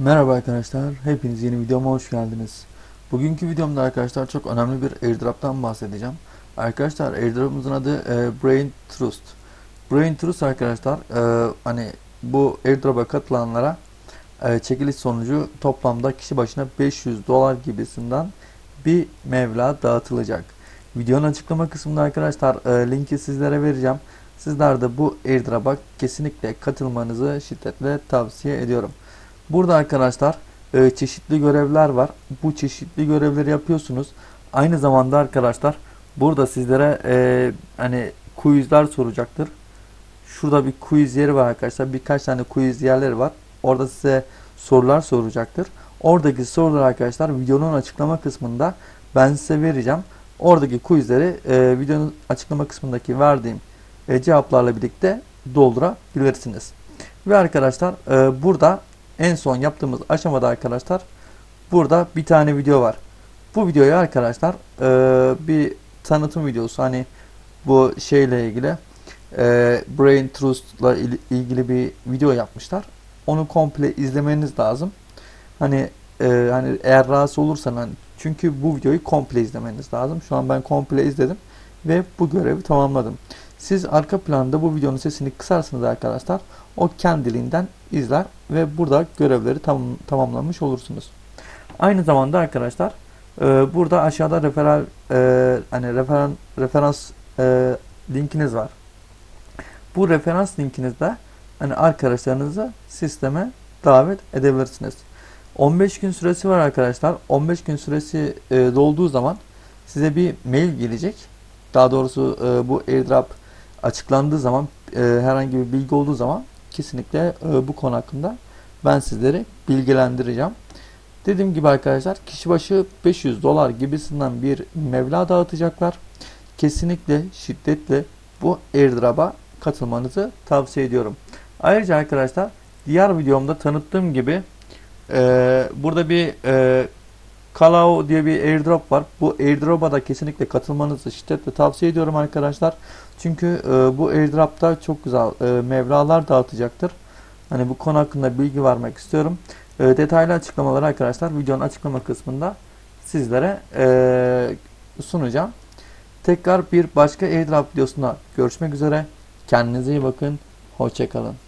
Merhaba arkadaşlar, hepiniz yeni videoma hoş geldiniz. Bugünkü videomda arkadaşlar çok önemli bir airdrop'tan bahsedeceğim. Arkadaşlar airdrop'umuzun adı e, Brain Trust. Brain Trust arkadaşlar e, hani bu airdrop'a katılanlara e, çekiliş sonucu toplamda kişi başına 500 dolar gibisinden bir mevla dağıtılacak. Videonun açıklama kısmında arkadaşlar e, linki sizlere vereceğim. Sizler de bu airdrop'a kesinlikle katılmanızı şiddetle tavsiye ediyorum. Burada arkadaşlar e, çeşitli görevler var. Bu çeşitli görevleri yapıyorsunuz. Aynı zamanda arkadaşlar burada sizlere e, hani quizler soracaktır. Şurada bir quiz yeri var arkadaşlar. Birkaç tane quiz yerleri var. Orada size sorular soracaktır. Oradaki sorular arkadaşlar videonun açıklama kısmında ben size vereceğim. Oradaki quizleri e, videonun açıklama kısmındaki verdiğim e, cevaplarla birlikte doldurabilirsiniz. Ve arkadaşlar e, burada en son yaptığımız aşamada arkadaşlar burada bir tane video var. Bu videoyu arkadaşlar e, bir tanıtım videosu hani bu şeyle ilgili e, Brain Trust'la il- ilgili bir video yapmışlar. Onu komple izlemeniz lazım. Hani e, hani eğer rahatsız olursan hani çünkü bu videoyu komple izlemeniz lazım. Şu an ben komple izledim ve bu görevi tamamladım. Siz arka planda bu videonun sesini kısarsınız arkadaşlar. O kendiliğinden izler ve burada görevleri tam, tamamlamış olursunuz. Aynı zamanda arkadaşlar e, burada aşağıda referal e, hani referan, referans e, linkiniz var. Bu referans linkinizde hani arkadaşlarınızı sisteme davet edebilirsiniz. 15 gün süresi var arkadaşlar. 15 gün süresi e, dolduğu zaman size bir mail gelecek. Daha doğrusu e, bu airdrop açıklandığı zaman e, herhangi bir bilgi olduğu zaman kesinlikle e, bu konu hakkında ben sizleri bilgilendireceğim. Dediğim gibi arkadaşlar kişi başı 500 dolar gibisinden bir meblağ dağıtacaklar. Kesinlikle şiddetle bu airdrop'a katılmanızı tavsiye ediyorum. Ayrıca arkadaşlar diğer videomda tanıttığım gibi e, burada bir e, Kalao diye bir airdrop var. Bu airdrop'a da kesinlikle katılmanızı şiddetle tavsiye ediyorum arkadaşlar. Çünkü e, bu airdrop'ta çok güzel e, mevralar dağıtacaktır. Hani bu konu hakkında bilgi vermek istiyorum. E, detaylı açıklamaları arkadaşlar videonun açıklama kısmında sizlere e, sunacağım. Tekrar bir başka airdrop videosunda görüşmek üzere. Kendinize iyi bakın. Hoşçakalın.